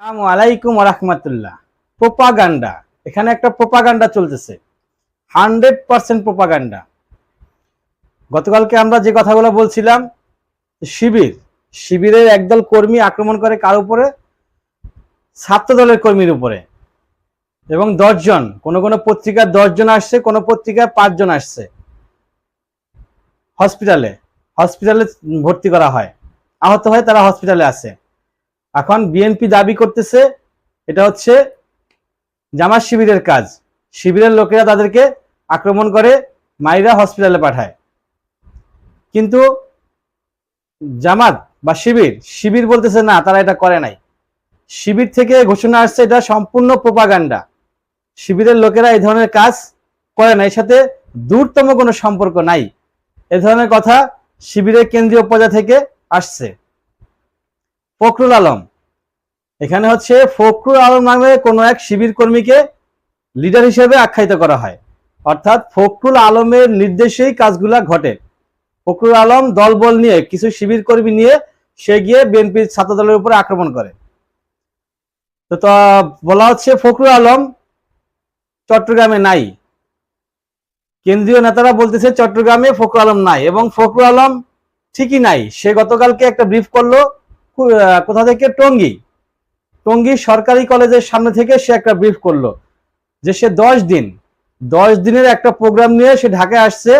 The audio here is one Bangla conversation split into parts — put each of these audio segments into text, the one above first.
আসসালামু আলাইকুম রহমতুল্লাহ। প্রোপাগান্ডা। এখানে একটা প্রোপাগান্ডা চলতেছে। Hundred percent propaganda. গতকালকে আমরা যে কথাগুলো বলছিলাম, শিবির। শিবিরের একদল কর্মী আক্রমণ করে কার উপরে? ছাত্র দলের কর্মীর উপরে। এবং দশজন, কোন কোন পত্রিকার দশজন আসছে, কোন পত্রিকায় পাঁচজন আসছে। হসপিটালে। হসপিটালে ভর্তি করা হয়। আহত হয় তারা হসপিটালে আছে। এখন বিএনপি দাবি করতেছে, এটা হচ্ছে জামাত শিবিরের কাজ। শিবিরের লোকেরা তাদেরকে আক্রমণ করে মাইরা হসপিটালে পাঠায়। কিন্তু জামাত বা শিবির শিবির বলতেছে, না, তারা এটা করে নাই। শিবির থেকে ঘোষণা আসছে, এটা সম্পূর্ণ প্রোপাগান্ডা। শিবিরের লোকেরা এই ধরনের কাজ করে না এর সাথে দূরতম কোনো সম্পর্ক নাই। এ ধরনের কথা শিবিরের কেন্দ্রীয় পর্যায় থেকে আসছে। ফখরুল আলম এখানে হচ্ছে ফখরুল আলম নামে কোনো এক শিবির কর্মীকে লিডার হিসেবে আখ্যায়িত করা হয়। অর্থাৎ ফখরুল আলমের নির্দেশেই কাজগুলা ঘটে। ফখরুল আলম দলবল নিয়ে, কিছু শিবির কর্মী নিয়ে সে গিয়ে বিএনপির ছাত্র দলের উপরে আক্রমণ করে। তো তা বলা হচ্ছে ফখরুল আলম চট্টগ্রামে নাই। কেন্দ্রীয় নেতারা বলতেছে চট্টগ্রামে ফখরুল আলম নাই এবং ফখরুল আলম ঠিকই নাই। সে গতকালকে একটা ব্রিফ করল কোথা থেকে? টঙ্গী। টঙ্গী সরকারি কলেজের সামনে থেকে সে একটা ব্রিফ করল যে সে দশ দিন, দশ দিনের একটা প্রোগ্রাম নিয়ে সে ঢাকায় আসছে।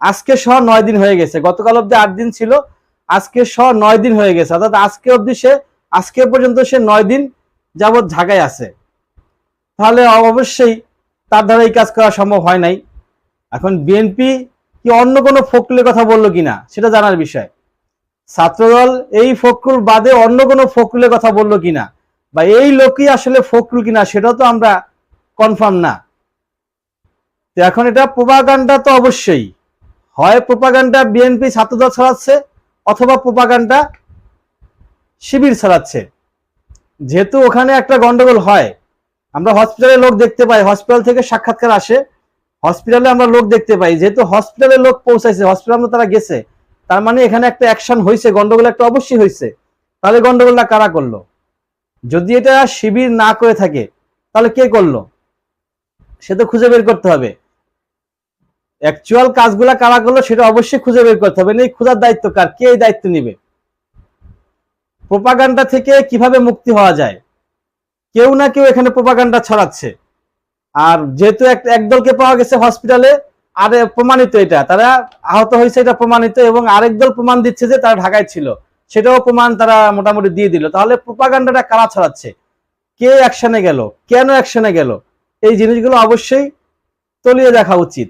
আজকে সহ নয় দিন হয়ে গেছে। গতকাল অব্দি আট দিন ছিল। আজকে সহ নয় দিন হয়ে গেছে। অর্থাৎ আজকে অব্দি সে, আজকে পর্যন্ত সে নয় দিন যাবৎ ঢাকায় আছে। তাহলে অবশ্যই তার দ্বারা এই কাজ করা সম্ভব হয় নাই। এখন বিএনপি কি অন্য কোনো ফকলের কথা বলল কিনা, সেটা জানার বিষয়। ছাত্রদল এই ফকরুল বাদে অন্য কোনো ফকরুলের কথা বলল কিনা বা এই লোকই আসলে ফকরুল কিনা সেটাও তো আমরা কনফার্ম না। তো এখন এটা প্রোপাগান্ডা তো অবশ্যই। হয় প্রোপাগান্ডা বিএনপি ছাত্রদল ছড়াচ্ছে, অথবা প্রোপাগান্ডা শিবির ছড়াচ্ছে। যেহেতু ওখানে একটা গন্ডগোল হয়, আমরা হসপিটালে লোক দেখতে পাই হসপিটাল থেকে সাক্ষাৎকার আসে হসপিটালে আমরা লোক দেখতে পাই। যেহেতু হসপিটালে লোক পৌঁছাইছে হসপিটালে তারা গেছে, তার মানে এখানে একটা অ্যাকশন হয়েছে গন্ডগোল একটা অবশ্যই হয়েছে তাহলে গন্ডগোলটা কারা করল? যদি এটা শিবির না করে থাকে, তাহলে কে করল? সে তো খুঁজে বের করতে হবে। অ্যাকচুয়াল কাজগুলা কারা করল, সেটা অবশ্যই খুঁজে বের করতে হবে। এই খোঁজার দায়িত্ব কার? কে এই দায়িত্ব নিবে? প্রোপাগান্ডা থেকে কীভাবে মুক্তি হওয়া যায়? কেউ না কেউ এখানে প্রোপাগান্ডা ছড়াচ্ছে। আর যেহেতু এক, একদলকে পাওয়া গেছে হসপিটালে আর প্রমাণিত এটা। তারা আহত হয়েছে এটা প্রমাণিত এবং আরেক দল প্রমাণ দিচ্ছে যে তারা ঢাকায় ছিল। সেটাও প্রমাণ তারা মোটামুটি দিয়ে দিল। তাহলে প্রোপাগান্ডাটা কারা ছড়াচ্ছে? কে অ্যাকশনে গেল? কেন অ্যাকশনে গেল? এই জিনিসগুলো অবশ্যই তলিয়ে দেখা উচিত।